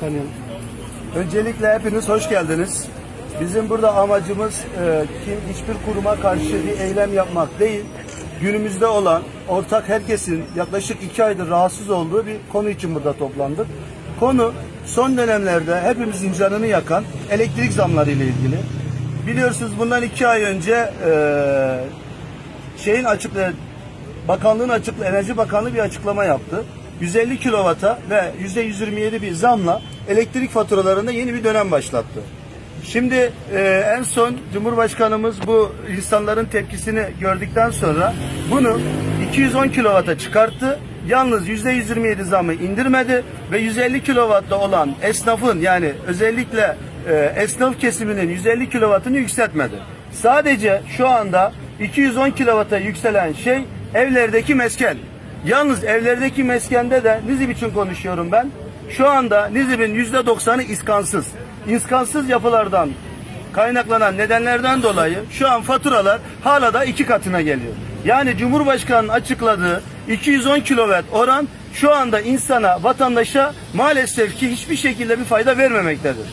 tanıyalım. Öncelikle hepiniz hoş geldiniz. Bizim burada amacımız e, kim hiçbir kuruma karşı bir eylem yapmak değil. Günümüzde olan ortak herkesin yaklaşık iki aydır rahatsız olduğu bir konu için burada toplandık. Konu son dönemlerde hepimizin canını yakan elektrik zamları ile ilgili. Biliyorsunuz bundan iki ay önce e, şeyin açıklayan Bakanlığın açık Enerji Bakanlığı bir açıklama yaptı. 150 kilovata ve %127 bir zamla elektrik faturalarında yeni bir dönem başlattı. Şimdi e, en son Cumhurbaşkanımız bu insanların tepkisini gördükten sonra bunu 210 kilovata çıkarttı. Yalnız %127 zamı indirmedi ve 150 kilovatta olan esnafın yani özellikle e, esnaf kesiminin 150 kilovatını yükseltmedi. Sadece şu anda 210 kilovata yükselen şey evlerdeki mesken. Yalnız evlerdeki meskende de Nizip için konuşuyorum ben. Şu anda Nizip'in yüzde doksanı iskansız. İskansız yapılardan kaynaklanan nedenlerden dolayı şu an faturalar hala da iki katına geliyor. Yani Cumhurbaşkanı'nın açıkladığı 210 kilowatt oran şu anda insana, vatandaşa maalesef ki hiçbir şekilde bir fayda vermemektedir.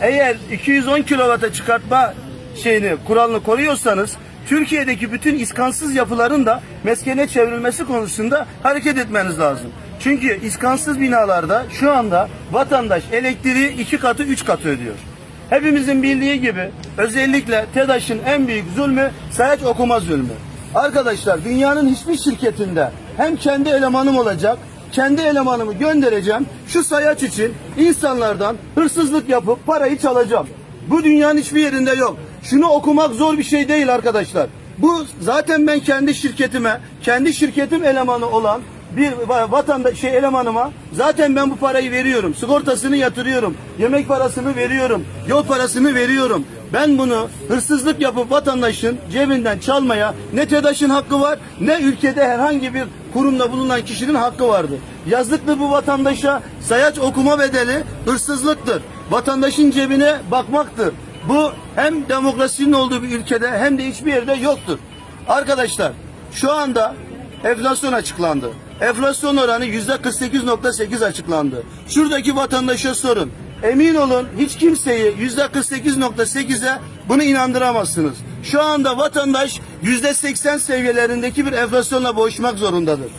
Eğer 210 kilovata çıkartma şeyini, kuralını koruyorsanız Türkiye'deki bütün iskansız yapıların da meskene çevrilmesi konusunda hareket etmeniz lazım. Çünkü iskansız binalarda şu anda vatandaş elektriği iki katı, üç katı ödüyor. Hepimizin bildiği gibi özellikle TEDAŞ'ın en büyük zulmü sayaç okuma zulmü. Arkadaşlar dünyanın hiçbir şirketinde hem kendi elemanım olacak, kendi elemanımı göndereceğim. Şu sayaç için insanlardan hırsızlık yapıp parayı çalacağım. Bu dünyanın hiçbir yerinde yok. Şunu okumak zor bir şey değil arkadaşlar. Bu zaten ben kendi şirketime, kendi şirketim elemanı olan bir vatandaş şey elemanıma zaten ben bu parayı veriyorum. Sigortasını yatırıyorum. Yemek parasını veriyorum. Yol parasını veriyorum. Ben bunu hırsızlık yapıp vatandaşın cebinden çalmaya ne TEDAŞ'ın hakkı var ne ülkede herhangi bir kurumda bulunan kişinin hakkı vardı. Yazıktır bu vatandaşa sayaç okuma bedeli hırsızlıktır. Vatandaşın cebine bakmaktır. Bu hem demokrasinin olduğu bir ülkede hem de hiçbir yerde yoktur. Arkadaşlar şu anda enflasyon açıklandı. Enflasyon oranı yüzde 48.8 açıklandı. Şuradaki vatandaşa sorun. Emin olun hiç kimseyi yüzde 48.8'e bunu inandıramazsınız. Şu anda vatandaş yüzde 80 seviyelerindeki bir enflasyonla boğuşmak zorundadır.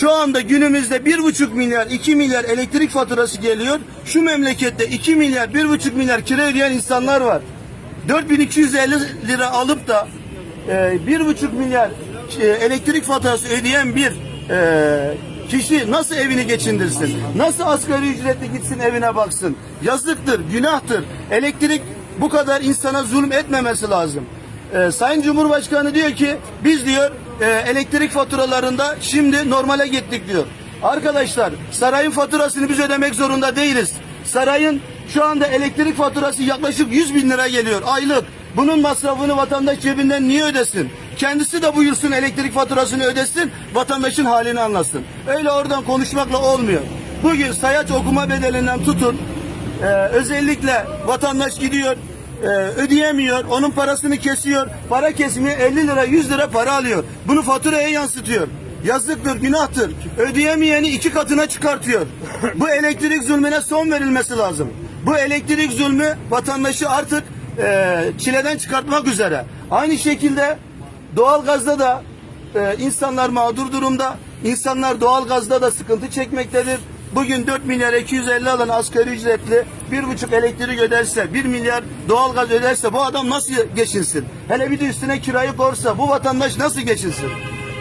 Şu anda günümüzde bir buçuk milyar, iki milyar elektrik faturası geliyor. Şu memlekette iki milyar, bir buçuk milyar kira ödeyen insanlar var. 4250 lira alıp da e, bir buçuk milyar e, elektrik faturası ödeyen bir e, kişi nasıl evini geçindirsin? Nasıl asgari ücretli gitsin evine baksın? Yazıktır, günahtır. Elektrik bu kadar insana zulüm etmemesi lazım. E, Sayın Cumhurbaşkanı diyor ki biz diyor e, elektrik faturalarında şimdi normale gittik diyor. Arkadaşlar sarayın faturasını biz ödemek zorunda değiliz. Sarayın şu anda elektrik faturası yaklaşık 100 bin lira geliyor aylık. Bunun masrafını vatandaş cebinden niye ödesin? Kendisi de buyursun elektrik faturasını ödesin, vatandaşın halini anlasın. Öyle oradan konuşmakla olmuyor. Bugün sayaç okuma bedelinden tutun, ee, özellikle vatandaş gidiyor, e, ödeyemiyor, onun parasını kesiyor, para kesmiyor, 50 lira 100 lira para alıyor. Bunu faturaya yansıtıyor. Yazıktır, günahtır. Ödeyemeyeni iki katına çıkartıyor. Bu elektrik zulmüne son verilmesi lazım. Bu elektrik zulmü vatandaşı artık e, çileden çıkartmak üzere. Aynı şekilde doğalgazda da e, insanlar mağdur durumda. İnsanlar doğalgazda da sıkıntı çekmektedir. Bugün 4 milyar 250 alan asgari ücretli bir buçuk elektrik öderse, 1 milyar doğalgaz öderse bu adam nasıl geçinsin? Hele bir de üstüne kirayı korsa bu vatandaş nasıl geçinsin?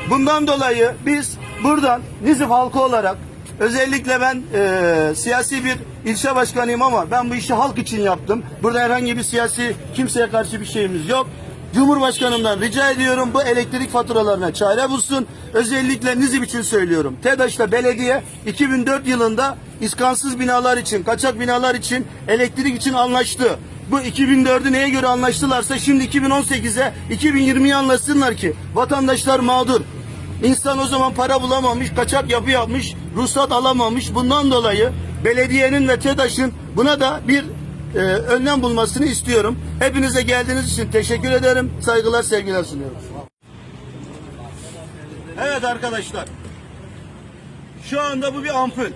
Bundan dolayı biz buradan Nizip halkı olarak özellikle ben e, siyasi bir ilçe başkanıyım ama ben bu işi halk için yaptım. Burada herhangi bir siyasi kimseye karşı bir şeyimiz yok. Cumhurbaşkanımdan rica ediyorum bu elektrik faturalarına çare bulsun. Özellikle Nizip için söylüyorum. TEDAŞ'ta belediye 2004 yılında iskansız binalar için, kaçak binalar için elektrik için anlaştı. Bu 2004'ü neye göre anlaştılarsa şimdi 2018'e 2020'yi anlasınlar ki vatandaşlar mağdur. İnsan o zaman para bulamamış, kaçak yapı yapmış, ruhsat alamamış. Bundan dolayı belediyenin ve TEDAŞ'ın buna da bir e, önlem bulmasını istiyorum. Hepinize geldiğiniz için teşekkür ederim. Saygılar, sevgiler sunuyorum. Evet arkadaşlar. Şu anda bu bir ampul.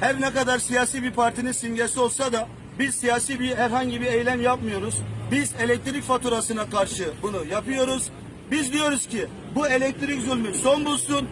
Her ne kadar siyasi bir partinin simgesi olsa da biz siyasi bir herhangi bir eylem yapmıyoruz. Biz elektrik faturasına karşı bunu yapıyoruz. Biz diyoruz ki bu elektrik zulmü son bulsun.